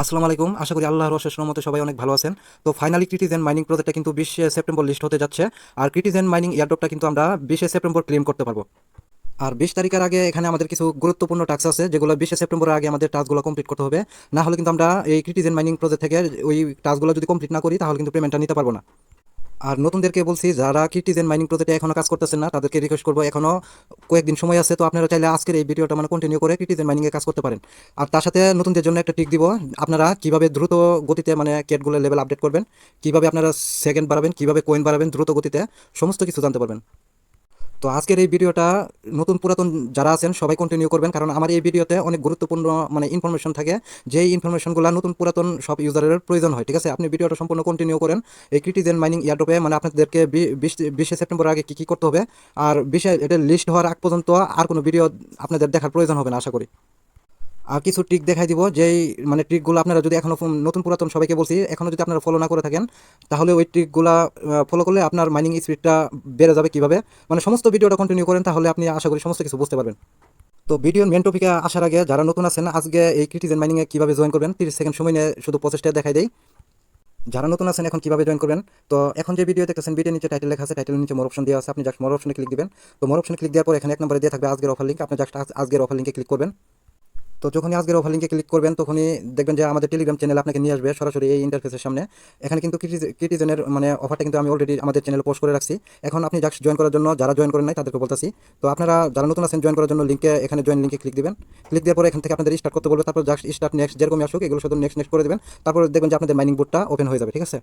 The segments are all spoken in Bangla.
আসসালামু আলাইকুম। আশা করি আল্লাহর অশেষ মতো সবাই অনেক ভালো আছেন। তো ফাইনালি ক্রিটিজেন মাইনিং প্রজেক্টটা কিন্তু বিশে সেপ্টেম্বর লিস্ট হতে যাচ্ছে। আর ক্রিটিজেন মাইনিং এয়ারড্রপটা কিন্তু আমরা বিশে সেপ্টেম্বর ক্লেম করতে পারব। আর বিশ তারিখের আগে এখানে আমাদের কিছু গুরুত্বপূর্ণ টাস্ক আছে, যেগুলো বিশে সেপ্টেম্বরের আগে আমাদের টাস্কগুলো কমপ্লিট করতে হবে। না হলে কিন্তু আমরা এই ক্রিটিজেন মাইনিং প্রজেক্ট থেকে ওই টাস্কগুলো যদি কমপ্লিট না করি, তাহলে কিন্তু পেমেন্টটা নিতে পারব না। আর নতুনদেরকে বলছি, যারা কিটিজেন মাইনিং প্রজেক্টে এখনও কাজ করতেছেন না, তাদেরকে রিকোয়েস্ট করব এখনও কয়েকদিন সময় আছে, তো আপনারা চাইলে আজকের এই ভিডিওটা মানে কন্টিনিউ করে কিটিজেন মাইনিংয়ে কাজ করতে পারেন। আর তার সাথে নতুনদের জন্য একটা টিক দিব, আপনারা কীভাবে দ্রুত গতিতে মানে কেটগুলো লেভেল আপডেট করবেন, কীভাবে আপনারা সেকেন্ড বাড়াবেন, কীভাবে কয়েন বাড়াবেন, দ্রুত গতিতে, সমস্ত কিছু জানতে পারবেন। তো আজকের এই ভিডিওটা নতুন পুরাতন যারা আছেন, সবাই কন্টিনিউ করবেন, কারণ আমার এই ভিডিওতে অনেক গুরুত্বপূর্ণ মানে ইনফরমেশন থাকে। যেই ইনফরমেশনগুলো নতুন পুরাতন সব ইউজারের প্রয়োজন হয়, ঠিক আছে? আপনি ভিডিওটা সম্পূর্ণ কন্টিনিউ করেন। এই ক্রিটিজেন মাইনিং ইয়ারডোপে মানে আপনাদেরকে বিশ সেপ্টেম্বর আগে কী কী করতে হবে? আর বিশে, এটা লিস্ট হওয়ার আগ পর্যন্ত আর কোনো ভিডিও আপনাদের দেখার প্রয়োজন হবে না, আশা করি। কিছু ট্রিক দেখাই দিব, যেই মানে ট্রিকগুলো আপনারা যদি এখনও ফোন- নতুন পুরাতন সবাইকে বলছি এখনও যদি আপনারা ফলো না করে থাকেন, তাহলে ওই ট্রিকগুলো ফলো করলে আপনার মাইনিং স্পিডটা বেড়ে যাবে কীভাবে? মানে সমস্ত ভিডিওটা কন্টিনিউ করেন, তাহলে আপনি আশা করি সমস্ত কিছু বুঝতে পারবেন। তো ভিডিওর মেন টপিকে আসার আগে যারা নতুন আছেন, আজকে এই ক্রিটিজেন মাইনিংয়ে কীভাবে জয়েন করবেন, তিরিশ সেকেন্ড সময় নিয়ে শুধু প্রচেষ্টা দেখাই দেয় যারা নতুন আছেন, এখন কীভাবে জয়েন করবেন? তো এখন যে ভিডিও দেখতেছেন ভিডিও নিচে টাইটেল লেখা আছে টাইটেলের নিচে মোর অপশন দেওয়া আছে, আপনি জাস্ট মোর অপশনে ক্লিক দিবেন। তো মোর অপশনে ক্লিক দেওয়ার পর এখানে এক নম্বরে দিয়ে থাকবে আজকের অফার লিঙ্ক আপনি জাস্ট আজকের অফার লিঙ্কে ক্লিক করবেন। তো যখনই আজকের অফার লিঙ্কে ক্লিক করবেন, তখনই দেখবেন যে আমাদের টেলিগ্রাম চ্যানেল আপনাকে নিয়ে আসবে সরাসরি এই ইন্টারফেসের সামনে। এখানে কিন্তু কিটিজেনের মানে অফারটা কিন্তু আমি অলরেডি আমাদের চ্যানেলে পোস্ট করে রাখছি। এখন আপনি জাস্ট জয়েন করার জন্য, যারা জয়েন করেন নাই, তাদেরকে বলতেছি। তো আপনারা যারা নতুন আছেন জয়েন করার জন্য লিঙ্কে এখানে জয়েন লিঙ্কে ক্লিক দিবেন। ক্লিক দেওয়ার পরে এখান থেকে আপনাদের স্টার্ট করতে বলবে। তারপর জাস্ট স্টার্ট নেক্সট যেরকম আসুক, এগুলো শুধু নেক্সট নেক্সট করে দেবেন। তারপর দেখবেন যে আপনাদের মাইনিং বোর্ডটা ওপেন হয়ে যাবে, ঠিক আছে?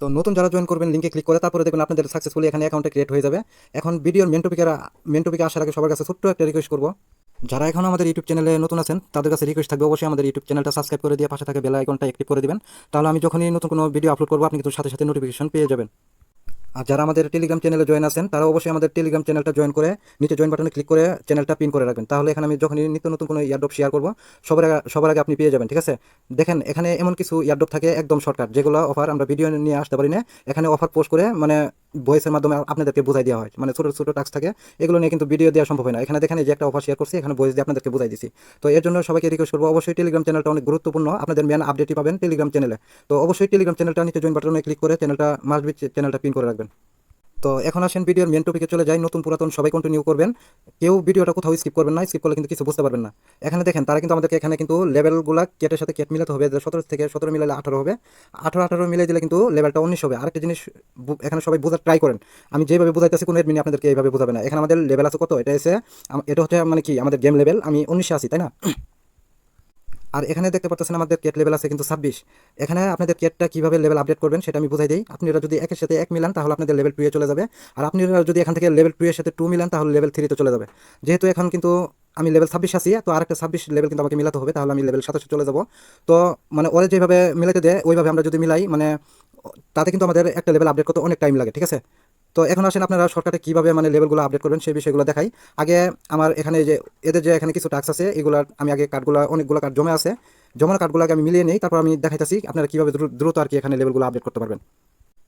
তো নতুন যারা জয়েন করবেন লিঙ্কে ক্লিক করে, তারপরে দেখবেন আপনাদের সাকসেসফুলি এখানে অ্যাকাউন্টে ক্রিয়েট হয়ে যাবে। এখন ভিডিওর মেন টপিকের মেন টপিকে আসার আগে সবার কাছে ছোট্ট একটা রিকোয়েস্ট করব। যারা এখন আমাদের ইউটিউব চ্যানেলে নতুন আছেন, তাদের কাছে রিকোয়েস্ট থাকবে অবশ্যই আমাদের ইউটিউব চ্যানেলটা সাবস্ক্রাইব করে দিয়ে পাশে থাকে বেল আইকনটা অ্যাক্টিভ করে দিবেন। তাহলে আমি যখনই নতুন কোনো ভিডিও আপলোড করব, আপনি কিন্তু সাথে সাথে নোটিফিকেশন পেয়ে যাবেন। আর যারা আমাদের টেলিগ্রাম চ্যানেলে জয়েন আছেন তারা অবশ্যই আমাদের টেলিগ্রাম চ্যানেলটা জয়েন করে, নিচে জয়েন বাটনে ক্লিক করে চ্যানেলটা পিন করে রাখবেন। তাহলে এখানে আমি যখনই নিত্য নতুন কোনো ইয়ারড্রপ শেয়ার করব, সবার আগে সবার আগে আপনি পেয়ে যাবেন, ঠিক আছে? দেখেন, এখানে এমন কিছু ইয়ারড্রপ থাকে একদম শর্টকাট যেগুলো অফার আমরা ভিডিও নিয়ে আসতে পারি না। এখানে অফার পোস্ট করে মানে ভয়েসের মাধ্যমে আপনাদেরকে বোঝাই দেওয়া হয়। মানে ছোটো ছোটো টাস্ক থাকে, এগুলো নিয়ে কিন্তু ভিডিও দেওয়া সম্ভব হয় না। এখানে দেখেন যে একটা অফার শেয়ার করছি, এখানে ভয়েস দিয়ে আপনাদেরকে বোঝাই দিচ্ছি তো এর জন্য সবাইকে রিকোয়েস্ট করব, অবশ্যই টেলিগ্রাম চ্যানেলটা অনেক গুরুত্বপূর্ণ। আপনাদের মেন আপডেটই পাবেন টেলিগ্রাম চ্যানেলে তো অবশ্যই টেলিগ্রাম চ্যানেলটা নিচে জয়েন বাটনে ক্লিক করে চ্যানেলটা মাস্ট বি চ্যানেলটা পিন করে রাখবেন। তো এখন আসেন ভিডিওর মেন টপিকে চলে যাই। নতুন পুরাতন সবাই কন্টিনিউ করবেন। কেউ ভিডিওটা কোথাও স্কিপ করবেন না স্কিপ করলে কিন্তু কিছু বুঝতে পারবেন না। এখানে দেখেন, তারা কিন্তু আমাদেরকে এখানে কিন্তু লেভেলগুলো কেটের সাথে কেট মিলাতে হবে সতেরো থেকে সতেরো মিলালে আঠারো হবে। আঠারো আঠারো মিলে দিলে কিন্তু লেভেলটা উনিশ হবে। আরেকটা জিনিস এখানে সবাই বোঝার ট্রাই করেন। আমি যেভাবে বোঝাইতেছি, কোনো এডমিনি আপনাদেরকে এইভাবে বোঝাবে না। এখানে আমাদের লেভেল আছে কত? এটা এসে এটা হচ্ছে মানে কি? আমাদের গেম লেভেল আমি উনিশে আছি, তাই না? আর এখানে দেখতে পাচ্ছেন আমাদের কেট লেভেল আছে কিন্তু ছাব্বিশ। এখানে আপনাদের কেটটা কীভাবে লেভেল আপডেট করবেন সেটা আমি বুঝাই দিই। আপনারা যদি একের সাথে এক মিলান, তাহলে আপনাদের লেভেল টু এ চলে যাবে। আর আপনারা যদি এখান থেকে লেভেল টু এর সাথে টু মিলান, তাহলে লেভেল থ্রিতে চলে যাবে। যেহেতু এখন কিন্তু আমি লেভেল ছাব্বিশ আছি, তো আরেকটা ছাব্বিশ লেভেল কিন্তু আমাকে মিলাতে হবে, তাহলে আমি লেভেল সাতাশে চলে যাব। তো মানে ওরা যেভাবে মিলাতে দেয়, ওইভাবে আমরা যদি মিলাই মানে তাতে কিন্তু আমাদের একটা লেভেল আপডেট করতে অনেক টাইম লাগে, ঠিক আছে? তো এখন আসেন আপনারা শর্টকাটে কীভাবে মানে লেভেলগুলো আপডেট করবেন সেই বিষয়গুলো দেখাই। আগে আমার এখানে যে, এদের যে এখানে কিছু টাস্ক আছে এগুলো আমি আগে কার্ডগুলো অনেকগুলো কার্ড জমে আছে। জমানো কার্ডগুলোকে আমি মিলিয়ে নিই, তারপর আমি দেখাইতেছি আপনারা কীভাবে দ্রুত আর কি এখানে লেভেলগুলো আপডেট করতে পারবেন।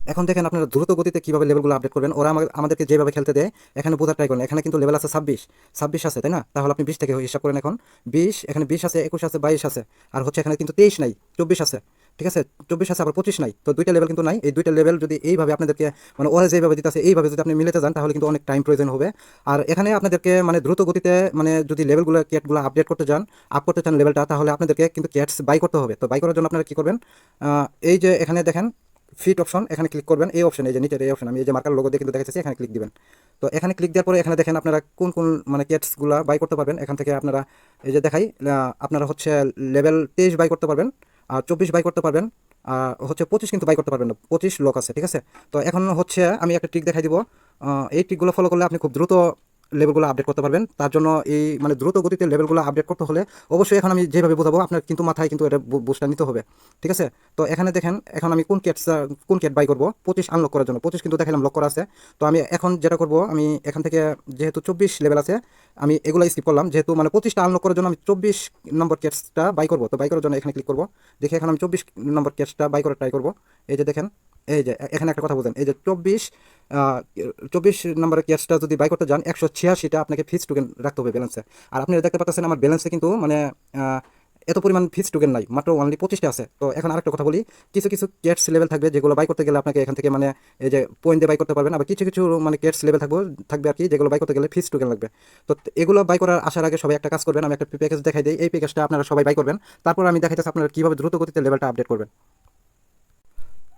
এখন দেখেন আপনারা দ্রুত গতিতে কীভাবে লেভেলগুলো আপডেট করবেন। ওরা আমাদের- আমাদেরকে যেভাবে খেলতে দেয়, এখানে বোঝার ট্রাই করেন। এখানে কিন্তু লেভেল আছে ছাব্বিশ ছাব্বিশ আছে, তাই না? তাহলে আপনি বিশ থেকে হিসাব করেন এখন। বিশ, এখানে বিশ আছে, একুশ আছে, বাইশ আছে। আর হচ্ছে এখানে কিন্তু তেইশ নাই, চব্বিশ আছে। ঠিক আছে? চব্বিশ আছে, আবার পঁচিশ নাই। তো দুইটা লেভেল কিন্তু নাই। এই দুইটা লেভেল যদি এইভাবে আপনাদেরকে মানে ওরা যেভাবে দিতেছে, এইভাবে যদি আপনি মিলেতে যান, তাহলে কিন্তু অনেক টাইম প্রয়োজন হবে। আর এখানে আপনাদেরকে মানে দ্রুত গতিতে মানে যদি লেভেলগুলো ক্যাটগুলো আপডেট করতে যান আপ করতে চান লেভেলটা তাহলে আপনাদেরকে কিন্তু ক্যাটস বাই করতে হবে। তো বাই করার জন্য আপনারা কী করবেন? এই যে এখানে দেখেন ফিট অপশন এখানে ক্লিক করবেন। এই অপশন এই যে নিচের এই অপশন আমি এই যে মার্কার লোগো দিয়ে কিন্তু দেখাচ্ছি এখানে ক্লিক দিবেন। তো এখানে ক্লিক দেওয়ার পরে এখানে দেখেন আপনারা কোন কোন মানে ক্যাটসগুলো বাই করতে পারবেন। এখান থেকে আপনারা, এই যে দেখাই আপনারা হচ্ছে লেভেল তেইশ বাই করতে পারবেন। আর চব্বিশ বাই করতে পারবেন। হচ্ছে পঁচিশ কিন্তু বাই করতে পারবেন না, পঁচিশ লোক আছে, ঠিক আছে? তো এখন হচ্ছে আমি একটা ট্রিক দেখাই দিব। এই ট্রিকগুলো ফলো করলে আপনি খুব দ্রুত লেভেলগুলো আপডেট করতে পারবেন। তার জন্য এই মানে দ্রুত গতিতে লেভেলগুলো আপডেট করতে হলে অবশ্যই এখন আমি যেভাবে বোঝাবো, আপনার কিন্তু মাথায় কিন্তু এটা বুস্টটা নিতে হবে। ঠিক আছে? তো এখানে দেখেন, এখন আমি কোন ক্যাট কোন ক্যাট বাই করব? পঁচিশ আনলক করার জন্য। পঁচিশ কিন্তু দেখালাম লক করা আছে। তো আমি এখন যেটা করব, আমি এখান থেকে যেহেতু চব্বিশ লেভেল আছে, আমি এগুলো স্কিপ করলাম। যেহেতু মানে পঁচিশটা আনলক করার জন্য আমি চব্বিশ নম্বর ক্যাটসটা বাই করব। তো বাই করার জন্য এখানে ক্লিক করব। দেখে এখন আমি চব্বিশ নম্বর ক্যাটসটা বাই করার ট্রাই করব। এই যে দেখেন, এই যে এখানে একটা কথা বলছেন। এই যে চব্বিশ চব্বিশ নম্বরের ক্যাশটা যদি বাই করতে যান, একশো ছিয়াশিটা আপনাকে ফিক্স টোকেন রাখতে হবে ব্যালেন্সে আর আপনি দেখতে পাচ্ছেন আমার ব্যালেন্সে কিন্তু মানে এত পরিমাণ ফিস টোকেন নাই, মাত্র অনলি পঁচিশটা আছে। তো এখন আরেকটা কথা বলি, কিছু কিছু কেটস লেভেল থাকবে যেগুলো বাই করতে গেলে আপনাকে এখান থেকে মানে এই যে পয়েন্ট দিয়ে বাই করতে পারবেন, আবার কিছু কিছু মানে কেটস লেভেল থাকবে থাকবে আর কি, যেগুলো বাই করতে গেলে ফিস টোকেন লাগবে। তো এগুলো বাই করার আসার আগে সবাই একটা কাজ করবেন, আমি একটা প্যাকেজ দেখাই দিই, এই প্যাকেজটা আপনারা সবাই বাই করবেন, তারপর আমি দেখাইতেছি আপনারা কীভাবে দ্রুত গতিতে লেভেলটা আপডেট করবেন।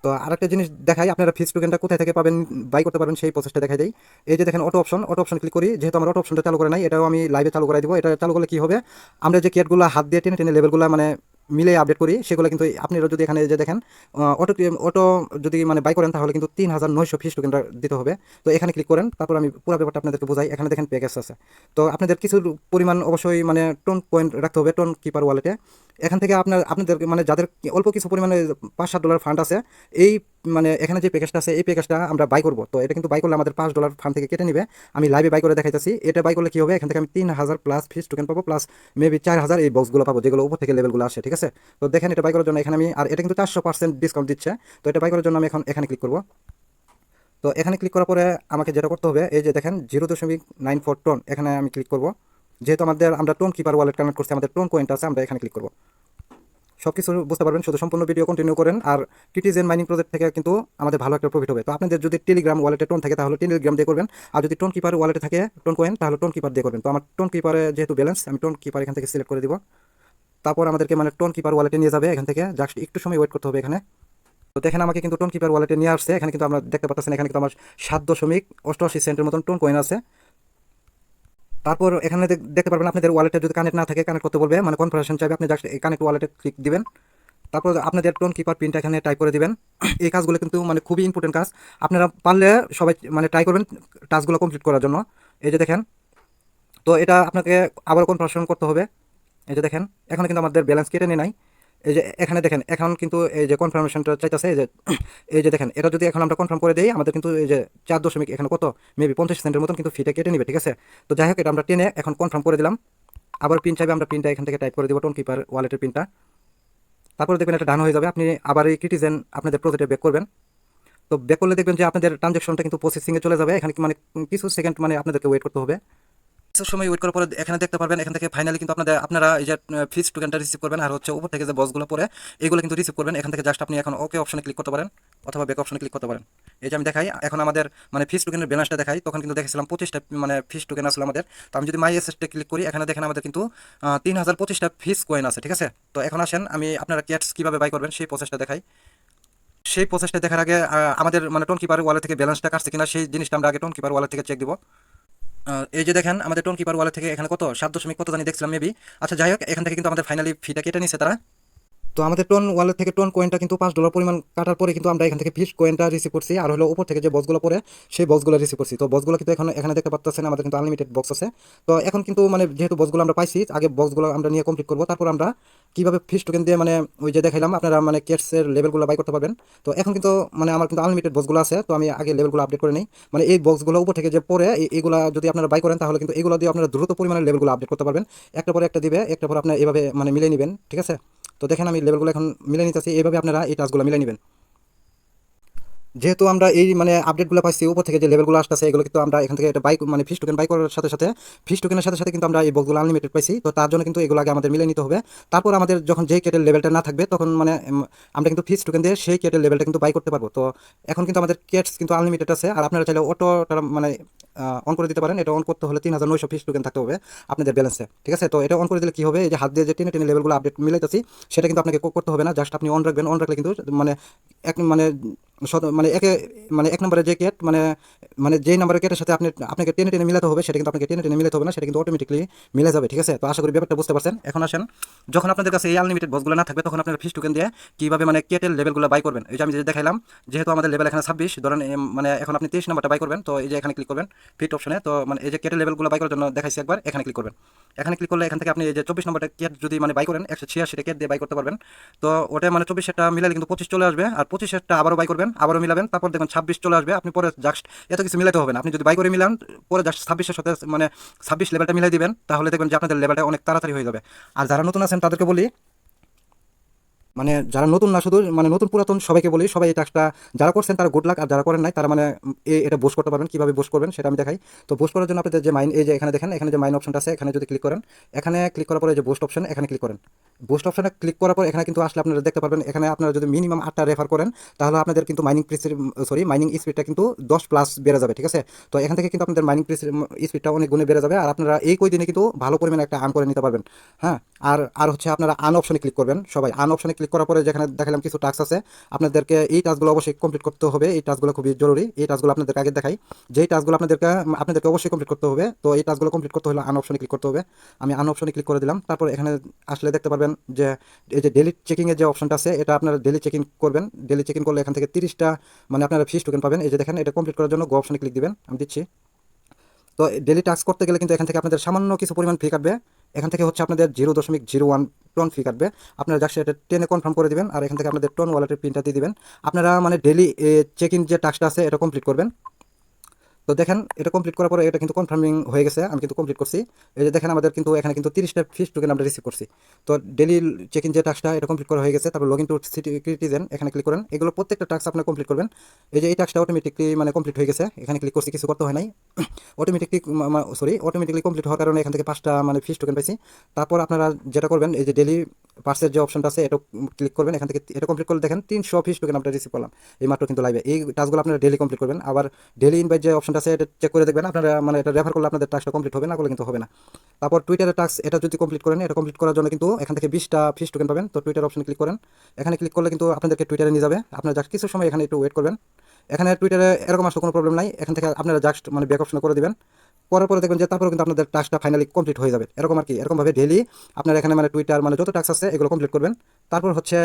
তো আরেকটা জিনিস দেখাই, আপনারা ফিস টোকেনটা কোথায় থেকে পাবেন বাই করতে পারবেন সেই প্রসেসটা দেখাই দেয় এই যে দেখেন auto option auto option click করি, যেহেতু আমরা অটো অপশনটা চালু করে নাই, এটাও আমি লাইভে চালু করে দিব, এটা চালু করলে কী হবে? আমরা যে কেটগুলো হাত দিয়ে টেনে টেনে লেভেলগুলো মানে মিলে আপডেট করি, সেগুলো কিন্তু আপনারা যদি এখানে যে দেখেন অটো অটো যদি মানে বাই করেন, তাহলে কিন্তু তিন হাজার নয়শো ফিস টোকেনটা দিতে হবে। তো এখানে ক্লিক করেন, তারপর আমি পুরো ব্যাপারটা আপনাদেরকে বোঝাই। এখানে দেখেন প্যাকেজ আছে। তো আপনাদের কিছু পরিমাণ অবশ্যই মানে টোন পয়েন্ট রাখতে হবে টোন কিপার ওয়ালেটে এখান থেকে আপনার, আপনাদের মানে যাদের অল্প কিছু পরিমাণে পাঁচ সাত ডলার ফান্ড আছে, এই মানে এখানে যে প্যাকেজটা আছে, এই প্যাকেজটা আমরা বাই করব। তো এটা কিন্তু বাই করলে আমাদের পাঁচ ডলার ফার্ম থেকে কেটে নিবে। আমি লাইভে বাই করে দেখাইতেছি। এটা বাই করলে কি হবে? এখান থেকে আমি তিন হাজার প্লাস ফিস টোকেন পাবো প্লাস মেবি চার হাজার এই বক্সগুলো পাবো, যেগুলো উপর থেকে লেভেলগুলো আসে, ঠিক আছে? তো দেখেন এটা বাই করার জন্য এখানে আমি আর এটা কিন্তু চারশো পার্সেন্ট ডিসকাউন্ট দিচ্ছে। তো এটা বাই করার জন্য আমি এখন এখানে ক্লিক করব। তো এখানে ক্লিক করার পরে আমাকে যেটা করতে হবে, এই যে দেখেন জিরো দশমিক নাইন ফোর টোন এখানে আমি ক্লিক করব। যেহেতু আমাদের আমরা টোন কিপার ওয়ালেট কানেক্ট করছি, আমাদের টোন পয়েন্ট আছে, আমরা এখানে ক্লিক করব। সব কিছু বুঝতে পারবেন, শুধু সম্পূর্ণ ভিডিও কন্টিনিউ করেন। আর কিটিজেন মাইনিং প্রজেক্ট থেকে কিন্তু আমাদের ভালো একটা প্রফিট হবে। তো আপনাদের যদি টেলিগ্রাম ওয়ালেটে টোন থাকে, তাহলে টেলিগ্রাম দিয়ে করবেন। আর যদি টোন কিপার ওয়ালেটে থাকে টোন কয়েন তাহলে টোন কিপার দিয়ে করবেন। তো আমার টোন কিপারে যেহেতু ব্যালেন্স আমি টোন কিপার এখান থেকে সিলেক্ট করে দিব। তারপর আমাদেরকে মানে টোন কিপার ওয়ালেটে নিয়ে যাবে এখান থেকে। জাস্ট একটু সময় ওয়েট করতে হবে এখানে। তো দেখেন, আমাকে কিন্তু টোন কিপার ওয়ালেটে নিয়ে আসছে। এখানে কিন্তু আমরা দেখতে পাচ্ছেন এখানে কিন্তু আমার সাত দশমিক অষ্টআশি সেন্টের মতন টোন কয়েন আছে। তারপর এখানে দেখ- দেখতে পারবেন আপনাদের ওয়ালেটে যদি কানেক্ট না থাকে কানেক্ট করতে বলবে মানে কনফারেশন চাইবে, আপনি জাস্ট এই কানেক্ট ওয়ালেটে ক্লিক দিবেন। তারপর আপনাদের টোন কিপার পিনটা এখানে টাইপ করে দিবেন। এই কাজগুলো কিন্তু মানে খুবই ইম্পর্টেন্ট কাজ। আপনারা পারলে সবাই মানে ট্রাই করবেন টাস্কগুলো কমপ্লিট করার জন্য। এই যে দেখেন, তো এটা আপনাকে আবার কনফারেশন করতে হবে। এই যে দেখেন, এখন কিন্তু আমাদের ব্যালেন্স কেটে নিয়ে নাই। এই যে এখানে দেখেন, এখন কিন্তু এই যে কনফার্মেশনটা চাইতেছে, এই যে এই যে দেখেন, এটা যদি এখন আমরা কনফার্ম করে দিই, আমাদের কিন্তু এই যে চার দশমিক এখানে কত? মেবি পঞ্চাশ সেন্টের মতন কিন্তু ফিটা কেটে নেবে, ঠিক আছে? তো যাই হোক, এটা আমরা টেনে এখন কনফার্ম করে দিলাম। আবার পিন চাইবে, আমরা পিনটা এখান থেকে টাইপ করে দিব টোন কিপার ওয়ালেটের পিনটা তারপরে দেখবেন এটা ডান হয়ে যাবে। আপনি আবার এই কিটিজেন আপনাদের প্রজেক্টে ব্যাক করবেন। তো ব্যাক করলে দেখবেন যে আপনাদের ট্রানজ্যাকশনটা কিন্তু প্রসেসিংয়ে চলে যাবে। এখানে মানে কিছু সেকেন্ড মানে আপনাদেরকে ওয়েট করতে হবে। কিছু সময় ওয়েট করার পরে এখানে দেখতে পারবেন, এখান থেকে ফাইনালি কিন্তু আপনাদের, আপনারা এই যে ফিস টোকেনটা রিসিভ করবেন আর হচ্ছে উপর থেকে যে বসগুলো পরে এগুলো কিন্তু রিসিভ করবেন। এখান থেকে জাস্ট আপনি এখন ওকে অপশনে ক্লিক করতে পারেন, অথবা ব্যাক অপশনে ক্লিক করতে পারেন। এই যে আমি দেখাই, এখন আমাদের মানে ফিস টোকেনের ব্যালেন্সটা দেখাই, তখন কিন্তু দেখেছিলাম পঁচিশটা মানে ফিস টোকেন আসলে আমাদের। তো আমি যদি মাই এসএসটে ক্লিক করি, এখানে দেখেন আমাদের কিন্তু তিন হাজার পঁচিশটা ফিস কয়েন আছে, ঠিক আছে? তো এখন আসেন, আমি আপনারা ক্যাটস কীভাবে বাই করবেন, সেই প্রসেসটা দেখাই। সেই প্রসেসটা দেখার আগে আমাদের মানে টোন কিপার ওয়ালেট থেকে ব্যালেন্সটা কাটছে কিনা, সেই জিনিসটা আমরা আগে টোন কিপার ওয়ালেট থেকে চেক দিব। এই যে দেখেন, আমাদের টোন কিপার ওয়ালেট থেকে এখানে কত? সাত দশমিক কত জানি দেখছিলাম মেবি আচ্ছা যাই হোক, এখান থেকে কিন্তু আমাদের ফাইনালি ফিটা কেটে নিছে তারা। তো আমাদের টোন ওয়ালেট থেকে টোন কয়েনটা কিন্তু পাঁচ ডলার পরিমাণ কাটার পরে কিন্তু আমরা এখান থেকে ফিস কয়েনটা রিসিভ করছি। আর হলো উপর থেকে যে বক্সগুলো পরে সেই বক্সগুলো রিসিভ করছি। তো বক্সগুলো কিন্তু এখন, এখানে দেখতে পাচ্ছেন আমাদের কিন্তু আনলিমিটেড বক্স আছে। তো এখন কিন্তু মানে যেহেতু বক্সগুলো আমরা পাইছি, আগে বক্সগুলো আমরা নিয়ে কমপ্লিট করব। তারপর আমরা কীভাবে ফিস টোকেন দিয়ে মানে ওই যে দেখাইলাম, আপনারা মানে কেটসের লেভেলগুলো বাই করতে পারবেন। তো এখন কিন্তু মানে আমার কিন্তু আনলিমিটেড বক্সগুলো আছে, তো আমি আগে লেভেলগুলো আপডেট করে নিই। মানে এই বক্সগুলো উপর থেকে যে পরে এই- এইগুলা যদি আপনারা বাই করেন, তাহলে কিন্তু এগুলো দিয়ে আপনারা দ্রুত পরিমাণে লেভেলগুলো আপডেট করতে পারবেন। একটা পরে একটা দিবে একটা পরে আপনার এভাবে মানে মিলিয়ে নেবেন, ঠিক আছে? তো দেখেন আমি লেভেলগুলো এখন মিলে নিতেছি, এইভাবে আপনারা এই টাস্কগুলো মিলে নেবেন। যেহেতু আমরা এই মানে আপডেটগুলো পাইছি, উপর থেকে যে লেভেলগুলো আসতেছে, এগুলো কিন্তু আমরা এখান থেকে একটা বাইক মানে ফিস টোকেন বাই করার সাথে সাথে ফিস টোকেনের সাথে সাথে কিন্তু আমরা এই বক্সগুলো আনলিমিটেড পাইছি। তো তার জন্য কিন্তু এগুলো আগে আমাদের মিলে নিতে হবে। তারপর আমাদের যখন যেই কেটের লেভেলটা না থাকবে, তখন মানে আমরা কিন্তু ফিস টোকেন দিয়ে সেই কেটের লেভেলটা কিন্তু বাই করতে পারব। তো এখন কিন্তু আমাদের কেটস কিন্তু আনলিমিটেড আছে। আর আপনারা চাইলে অটোটা মানে অন করে দিতে পারেন। এটা অন করতে হলে তিন হাজার নয়শো ফিস টোকেন থাকতে হবে আপনাদের ব্যালেন্সে ঠিক আছে? তো এটা অন করে দিলে কি হবে? এই যে হাত দিয়ে যে টেনে টেনে লেভেলগুলো আপডেট মিলাইতেছি, সেটা কিন্তু আপনাকে করতে হবে না। জাস্ট আপনি অন রাখবেন। অন রাখলে কিন্তু মানে এক মানে মানে একে মানে এক নম্বরে যে কেট মানে মানে যেই নাম্বারের কেটের সাথে আপনি আপনাকে টেনে টেনে মিলাতে হবে, সেটা কিন্তু আপনাকে টেনে টেনে মিলাতে হবে না, সেটা কিন্তু অটোমেটিকলি মিলে যাবে, ঠিক আছে? তো আশা করি ব্যাপারটা বুঝতে পারছেন। এখন আসেন, যখন আপনাদের কাছে এই আনলিমিটেড বসগুলো না থাকবে, তখন আপনারা ফিস টোকেন দিয়ে কীভাবে মানে কেটের লেভেলগুলো বাই করবেন? এই যে আমি যে দেখাইলাম, যেহেতু আমাদের লেভেল এখানে ছাব্বিশ, ধরেন মানে এখন আপনি তেইশ নম্বরটা বাই করবেন, তো এই যে এখানে ক্লিক করবেন ফিট অপশনে তো মানে এই যে কেটের লেভেলগুলো বাই করার জন্য দেখাইছি একবার, এখানে ক্লিক করবেন। এখানে ক্লিক করলে এখান থেকে আপনি এই যে চব্বিশ নম্বরটা কেট যদি মানে বাই করেন, একশো ছিয়াশিটা কেট দিয়ে বাই করতে পারবেন। তো ওটা মানে চব্বিশটা মিলালে কিন্তু পঁচিশ চলে আসবে আর পঁচিশেরটা আবারও বাই করবেন, আবারও মিলাবেন, তারপর দেখুন ছাব্বিশ চলে আসবে। আপনি পরে জাস্ট এত কিছু মিলাতে হবে না। আপনি যদি বাই করে মিলান, পরে জাস্ট ছাব্বিশের সাথে মানে ছাব্বিশ লেভেলটা মিলাই দিবেন, তাহলে দেখবেন যে আপনাদের লেভেলটা অনেক তাড়াতাড়ি হয়ে যাবে। আর যারা নতুন আছেন তাদেরকে বলি মানে যারা নতুন না, শুধু মানে নতুন পুরাতন সবাইকে বলি, সবাই এই টাস্কটা যারা করছেন তারা গুড লাক আর যারা করেন নাই, তারা মানে এটা বোস করতে পারবেন, কীভাবে বোস করবেন সেটা আমি দেখাই। তো বোস করার জন্য আপনাদের যে মাইন এই যে এখানে দেখেন, এখানে যে মাইন অপশনটা আছে, এখানে যদি ক্লিক করেন, এখানে ক্লিক করার পরে যে বোস্ট অপশন এখানে ক্লিক করেন। বুস্ট অপশনে ক্লিক করার পর এখানে কিন্তু আসলে আপনারা দেখতে পারবেন, এখানে আপনারা যদি মিনিমাম আটটা রেফার করেন, তাহলে আপনাদের কিন্তু মাইনিং সরি মাইনিং স্পিডটা কিন্তু দশ প্লাস বেড়ে যাবে, ঠিক আছে? তো এখান থেকে কিন্তু আপনাদের মাইনিং স্পিডটা অনেক গুণে বেড়ে যাবে, আর আপনারা এই কই দিনে কিন্তু ভালো পরিমাণে একটা আর্ন করে নিতে পারবেন হ্যাঁ? আর আর হচ্ছে আপনারা আন অপশনে ক্লিক করবেন, সবাই আন অপশনে ক্লিক করার পরে যেখানে দেখালাম কিছু টাস্ক আছে, আপনাদেরকে এই টাস্কগুলো অবশ্যই কমপ্লিট করতে হবে, এই টাস্কগুলো খুবই জরুরি, এই টাস্কগুলো আপনাদেরকে আগে দেখাই, যেই টাস্কগুলো আপনাদেরকে আপনাদেরকে অবশ্যই কমপ্লিট করতে হবে, তো এই টাস্কগুলো কমপ্লিট করতে হলে আন অপশনে ক্লিক করতে হবে, আমি আন অপশনে ক্লিক করে দিলাম, তারপর এখানে আসলে দেখতে পারবেন যে, এই যে ডেলি চেকিংয়ের যে অপশনটা আছে, এটা আপনারা ডেলি চেকিং করবেন। ডেলি চেকিং করলে এখান থেকে তিরিশটা মানে আপনারা ফিস টোকেন পাবেন। এই যে দেখেন, এটা কমপ্লিট করার জন্য গো অপশনে ক্লিক দিবেন, আমি দিচ্ছি। তো ডেলি টাস্ক করতে গেলে কিন্তু এখান থেকে আপনাদের সামান্য কিছু পরিমাণ ফি কাটবে। এখান থেকে হচ্ছে আপনাদের জিরো দশমিক জিরো ওয়ান টন ফি কাটবে। আপনারা জাস্ট এটা টেনে কনফার্ম করে দিবেন, আর এখান থেকে আপনাদের টন ওয়ালেটের পিনটা দিয়ে দিবেন। আপনারা মানে ডেলি চেক যে টাস্কটা আছে, এটা কমপ্লিট করবেন। তো দেখেন, এটা কমপ্লিট করার পরে এটা কিন্তু কনফার্মিং হয়ে গেছে, আমি কিন্তু কমপ্লিট করছি। এই যে দেখেন, আমাদের কিন্তু এখানে কিন্তু তিরিশটা ফিস টোকেন আমরা রিসিভ করছি। তো ডেলি চেক ইন যে টাস্কটা এটা কমপ্লিট করা হয়ে গেছে। তারপর লগ ইন টু সিটিজেন এখানে ক্লিক করেন। এগুলো প্রত্যেকটা টাস্ক আপনার কমপ্লিট করবেন। এই যে এই টাস্কটা অটোমেটিকলি মানে কমপ্লিট হয়ে গেছে। এখানে ক্লিক করছি, কিছু করতে হয় নাই। অটোমেটিকলি সরি অটোমেটিকলি কমপ্লিট হওয়ার কারণে এখান থেকে পাঁচটা মানে ফিস টোকেন পাইছি। তারপর আপনারা যেটা করবেন, এই যে ডেলি পার্সের যে অপশনটা আছে এটা ক্লিক করবেন। এখান থেকে এটা কমপ্লিট করলে দেখেন তিনশো ফিস টোকেন আমরা রিসিভ করলাম। এই মাত্র কিন্তু লাইভে এই টাস্কগুলো আপনারা ডেলি কমপ্লিট করবেন। আবার ডেলি ইনভাইট যে অপশনটা আছে, এটা চেক করে দেখবেন। আপনারা মানে এটা রেফার করলে আপনাদের টাস্কটা কমপ্লিট হবে, না করলে কিন্তু হবে না। তারপর টুইটারের টাস্ক এটা যদি কমপ্লিট করেন, এটা কমপ্লিট করার জন্য কিন্তু এখান থেকে বিশটা ফিস টোকেন পাবেন। তো টুইটার অপশনে ক্লিক করেন। এখানে ক্লিক করলে কিন্তু আপনাদেরকে টুইটারে নিয়ে যাবে। আপনারা জাস্ট কিছু সময় এখানে একটু ওয়েট করবেন। এখানে টুইটারে এরকম আসলে কোনো প্রবলেম নাই। এখান থেকে আপনারা জাস্ট মানে ব্যাক অপশনে করে দিবেন। করার পরে দেখবেন যে তারপরে কিন্তু আপনাদের টাস্কটা ফাইনালি কমপ্লিট হয়ে যাবে। এরকম আর কি, এরকমভাবে ডেলি আপনার এখানে মানে টুইটার মানে যত টাস্ক আছে এগুলো কমপ্লিট করবেন। তারপর হচ্ছে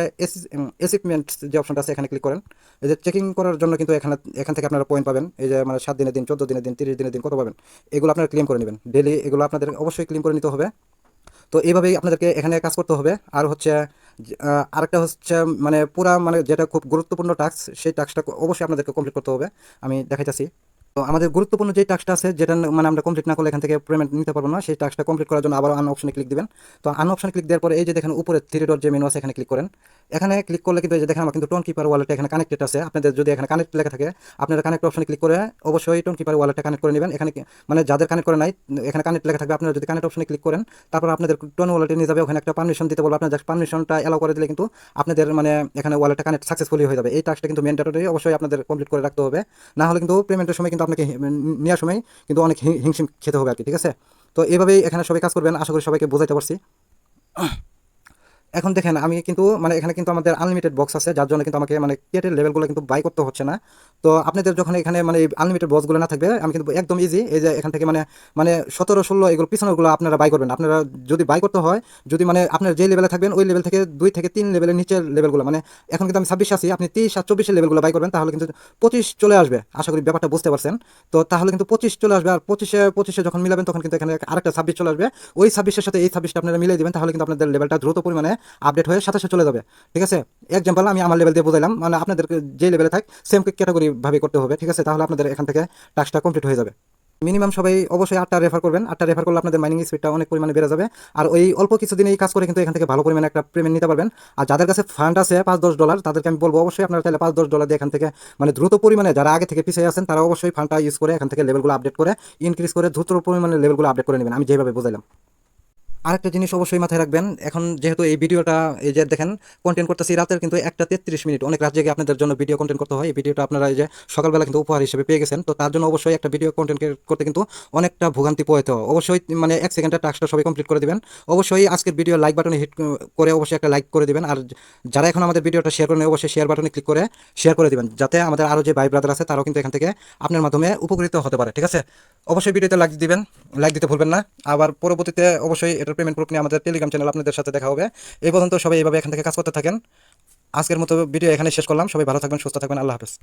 অ্যাসিপমেন্ট যে অপশনটা আছে এখানে ক্লিক করেন। এই যে চেকিং করার জন্য কিন্তু এখানে, এখান থেকে আপনারা পয়েন্ট পাবেন। এই যে মানে সাত দিনের দিন, চোদ্দ দিনের দিন, তিরিশ দিনের দিন কত পাবেন? এগুলো আপনারা ক্লেম করে নেবেন। ডেলি এগুলো আপনাদের অবশ্যই ক্লেম করে নিতে হবে। তো এইভাবেই আপনাদেরকে এখানে কাজ করতে হবে। আর হচ্ছে আরেকটা হচ্ছে মানে পুরা মানে যেটা খুব গুরুত্বপূর্ণ টাস্ক সেই টাস্কটা অবশ্যই আপনাদেরকে কমপ্লিট করতে হবে। আমি দেখাইতেছি। তো আমাদের গুরুত্বপূর্ণ যে টাস্কটা আছে, যেটা মানে আমরা কমপ্লিট না করলে এখান থেকে পেমেন্ট নিতে পারব না, সেই টাস্কটা কমপ্লিট করার জন্য আবার আন অপশনে ক্লিক দিবেন। তো আন অপশনে ক্লিক দেওয়ার পরে এই যে দেখেন উপরে থ্রি ডট যে মেনু আছে, এখানে ক্লিক করেন। এখানে ক্লিক করলে কিন্তু এই যে দেখেন আমার কিন্তু টোন কিপার ওয়ালেট এখানে কানেক্টেড আছে। আপনাদের যদি এখানে কানেক্ট লেখা থাকে, আপনারা কানেক্ট অপশনে ক্লিক করে অবশ্যই টোন কিপার ওয়ালেটটা কানেক্ট করে নেবেন। এখানে মানে যাদের কানেক্ট করে নাই, এখানে কানেক্ট লেখা থাকবে, আপনারা যদি কানেক্ট অপশনে ক্লিক করেন, তারপর আপনাদের টোন ওয়ালেটে নিয়ে যাবে, ওখানে একটা পারমিশন দিতে বলব। আপনার পারমিশনটা অ্যালাউ করে দিলে কিন্তু আপনাদের মানে এখানে ওয়ালেটটা কানেক্ট সাকসেসফুলি হয়ে যাবে। এই টাস্কটা কিন্তু ম্যান্ডেটরি অবশ্যই আপনাদের কমপ্লিট করে রাখতে হবে। না হলে কিন্তু পেমেন্টের সময় কিন্তু আপনাকে নেওয়ার সময় কিন্তু অনেক হিংসিম খেতে হবে আর কি ঠিক আছে? তো এইভাবেই এখানে সবাই কাজ করবেন। আশা করি সবাইকে বোঝাইতে পারছি। এখন দেখেন, আমি কিন্তু মানে এখানে কিন্তু আমাদের আনলিমিটেড বক্স আছে, যার জন্য কিন্তু আমাকে মানে কেটের লেভেলগুলো কিন্তু বাই করতে হচ্ছে না। তো আপনাদের যখন এখানে মানে আনলিমিটেড বক্সগুলো না থাকবে, আমি কিন্তু একদম ইজি এই যে এখান থেকে মানে মানে সতেরো, ষোলো এগুলো পিছনেরগুলো আপনারা বাই করবেন। আপনারা যদি বাই করতে হয়, যদি মানে আপনার যে লেভেলে থাকবেন, ওই লেভেল থেকে দুই থেকে তিন লেভেলের নিচের লেভেলগুলো মানে এখন কিন্তু আমি ছাব্বিশ আছি, আপনি তিরিশ আর চব্বিশের লেভেলগুলো বাই করবেন, তাহলে কিন্তু পঁচিশ চলে আসবে। আশা করি ব্যাপারটা বুঝতে পারছেন। তো তাহলে কিন্তু পঁচিশ চলে আসবে, আর পঁচিশে পঁচিশে যখন মিলাবেন, তখন কিন্তু এখানে আরেকটা ছাব্বিশ চলে আসবে। ওই ছাব্বিশের সাথে এই ছাব্বিশটা আপনারা মিলিয়ে দিবেন, তাহলে কিন্তু আপনাদের লেভেলটা দ্রুত পরিমাণে আপডেট হয়ে সাথে সাথে চলে যাবে। ঠিক আছে? এক্সাম্পল আমি আমার লেভেল দিয়ে বোঝাইলাম। মানে আপনাদের যে লেভেলে থাক সেম ক্যাটাগরি ভাবে করতে হবে। ঠিক আছে? তাহলে আপনাদের এখান থেকে টাস্কটা কমপ্লিট হয়ে যাবে। মিনিমাম সবাই অবশ্যই আটটা রেফার করবেন। আটটা রেফার করলে আপনাদের মাইনিং স্পিডটা অনেক পরিমাণে বেড়ে যাবে। আর ওই অল্প কিছুদিন এই কাজ করে কিন্তু এখান থেকে ভালো পরিমাণে একটা পেমেন্ট নিতে পারবেন। আর যাদের কাছে ফান্ড আছে পাঁচ দশ ডলার তাদেরকে আমি বলব অবশ্যই আপনারা তাহলে পাঁচ দশ ডলার দিয়ে এখান থেকে মানে দ্রুত পরিমাণে যারা আগে থেকে পিছিয়ে আছেন, তারা অবশ্যই ফান্ডটা ইউজ করে এখান থেকে লেভেলগুলো আপডেট করে ইনক্রিজ করে দ্রুত পরিমাণে লেভেলগুলো আপডেট করে নেবেন। আমি যেভাবে বোঝাইলাম। আরেকটা জিনিস অবশ্যই মাথায় রাখবেন, এখন যেহেতু এই ভিডিওটা, এই যে দেখেন কন্টেন্ট করতেছি রাতের কিন্তু একটা তেত্রিশ মিনিট, অনেক রাত জেগে আপনাদের জন্য ভিডিও কন্টেন্ট করতে হয়। এই ভিডিওটা আপনারা এই যে সকালবেলা কিন্তু উপহার হিসেবে পেয়ে গেছেন, তো তার জন্য অবশ্যই একটা ভিডিও কন্টেন্ট করতে কিন্তু অনেকটা ভোগান্তি পোহাতে হয়। অবশ্যই মানে এক সেকেন্ডের টাস্কটা সবাই কমপ্লিট করে দিবেন। অবশ্যই আজকের ভিডিও লাইক বাটনে হিট করে অবশ্যই একটা লাইক করে দিবেন, আর যারা এখন আমাদের ভিডিওটা শেয়ার করেন অবশ্যই শেয়ার বাটনে ক্লিক করে শেয়ার করে দিবেন, যাতে আমাদের আরও যে ভাই ব্রাদার আছে, তারাও কিন্তু এখান থেকে আপনার মাধ্যমে উপকৃত হতে পারে, ঠিক আছে? অবশ্যই ভিডিওতে লাইক দিবেন লাইক দিতে ভুলবেন না। আবার পরবর্তীতে অবশ্যই এটার পেমেন্ট প্রুফ নিয়ে আমাদের টেলিগ্রাম চ্যানেল আপনাদের সাথে দেখা হবে। এই পর্যন্ত সবাই এইভাবে এখান থেকে কাজ করতে থাকেন। আজকের মতো ভিডিও এখানে শেষ করলাম। সবাই ভালো থাকবেন, সুস্থ থাকবেন। আল্লাহ হাফেজ।